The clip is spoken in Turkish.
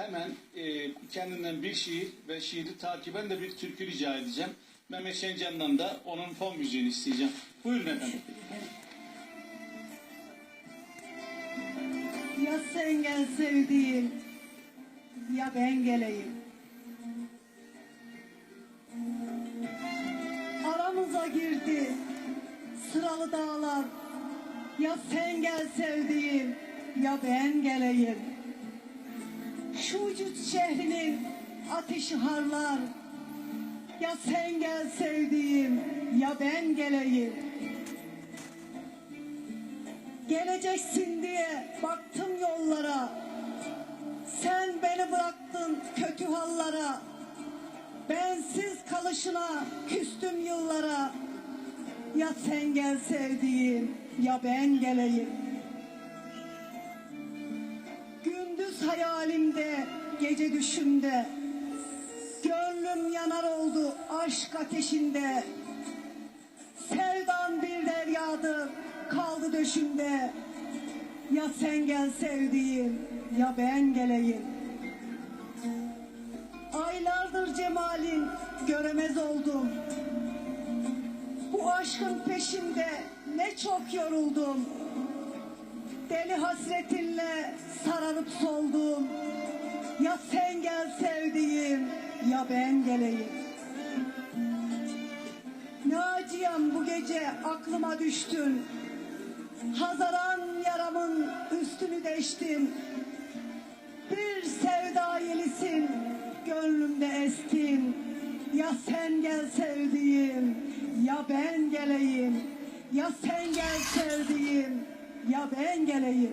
hemen e, kendinden bir şiir ve şiiri takiben de bir türkü rica edeceğim. Mehmet Şencan'dan da onun fon müziğini isteyeceğim. Buyurun efendim. Ya sen gel sevdiğim ya ben geleyim. Aramıza girdi sıralı dağlar. Ya sen gel sevdiğim ya ben geleyim. Şu ucuz şehrinin ateşi harlar. Ya sen gel sevdiğim ya ben geleyim. Geleceksin diye baktım yollara. Sen beni bıraktın kötü hallara. Bensiz kalışına küstüm yıllara. Ya sen gel sevdiğim ya ben geleyim. Gündüz hayalimde, gece düşümde. Gönlüm yanar oldu aşk ateşinde. Sevdan bir deryadır kaldı döşümde. Ya sen gel sevdiğim ya ben geleyim. Aylardır cemalin göremez oldum. Bu aşkın peşinde ne çok yoruldum. Deli hasretinle sararıp soldum. Ya sen gel sevdiğim ya ben geleyim. Naciyan bu gece aklıma düştün. Hazaran yaramın üstünü deştin. Bir sevda yelisin, gönlümde estin. Ya sen gel sevdiğim, ya ben geleyim. Ya sen gel sevdiğim, ya ben geleyim.